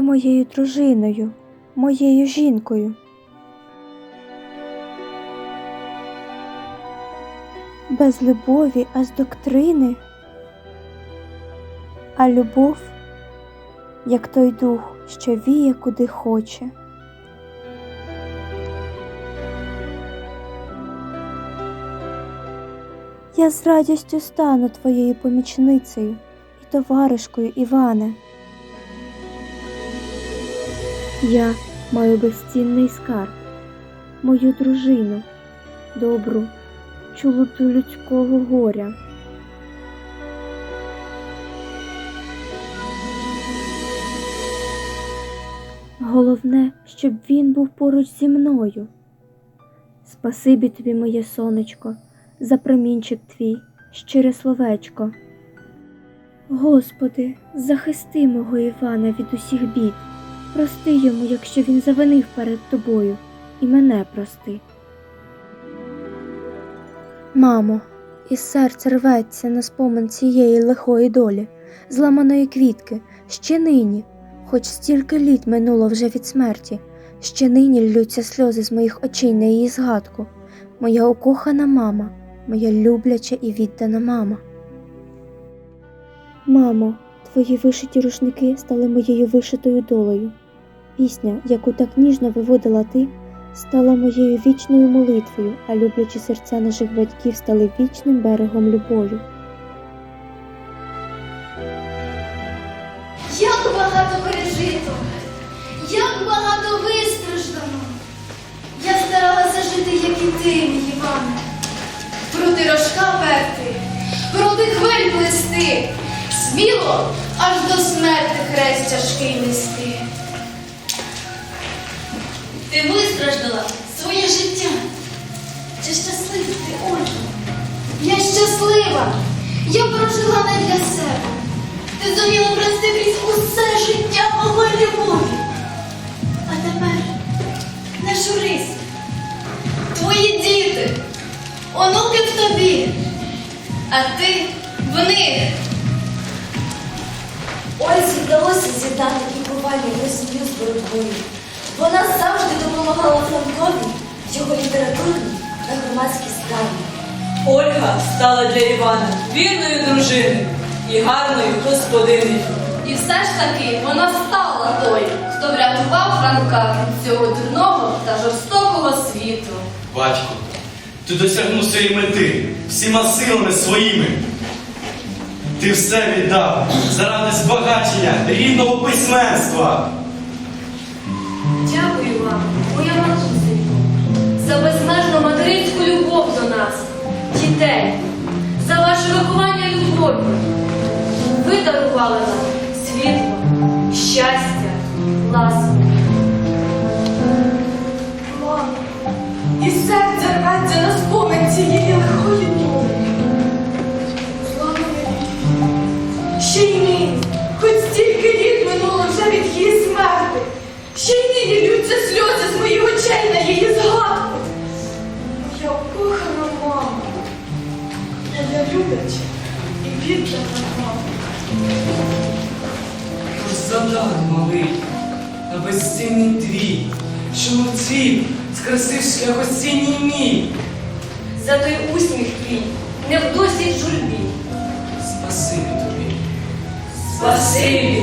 моєю дружиною, моєю жінкою. Без любові, а з доктрини. А любов, як той дух, що віє куди хоче. Я з радістю стану твоєю помічницею і товаришкою Іване. Я маю безцінний скарб, мою дружину, добру, чулоту людського горя. Головне, щоб він був поруч зі мною. Спасибі тобі, моє сонечко, за промінчик твій, щире словечко. Господи, захисти мого Івана від усіх бід. Прости йому, якщо він завинив перед тобою, і мене прости. Мамо, і серце рветься на спомин цієї лихої долі, зламаної квітки, ще нині, хоч стільки літ минуло вже від смерті, ще нині ллються сльози з моїх очей на її згадку. Моя укохана мама, моя любляча і віддана мама. Мамо, твої вишиті рушники стали моєю вишитою долею. Пісня, яку так ніжно виводила ти, стала моєю вічною молитвою, а люблячі серця наших батьків стали вічним берегом любові. Як багато пережито, як багато вистраждано. Я старалася жити, як і ти, мій Іване. Проти рожка перти, проти хвиль плести, сміло аж до смерти хрест тяжкий нести. Ти вистраждала своє життя. Чи щаслива ти, Ольга? Я щаслива. Я прожила не для себе. Ти зуміла пройти крізь усе життя мого любові. А тепер не журись. Твої діти, онуки в тобі, а ти в них. Ользі вдалося з'єднати лікування та сім'ю з боротьбою. Вона завжди допомагала Франкові в його літературній та громадській справі. Ольга стала для Івана вірною дружиною і гарною господинею. І все ж таки вона стала той, хто врятував Франка від цього дурного та жорстокого світу. Батько, ти досягнув своєї мети всіма силами своїми. Ти все віддав заради збагачення рідного письменства. Дякую вам, моя матусенько, за безмежну материнську любов до нас, дітей, за ваше виховання любові. Ви дарували нам світло, щастя, ласку. Ще й нині ллються сльози з моїх очей на її згадку. Моя кохана мама, моя любляча і віддана мама. Тож задар малий, на безцінний твій, що мовців скрасив шлях осінній мій. За той усміх твій, не в досить журбі. Спасибі тобі. Спасибі.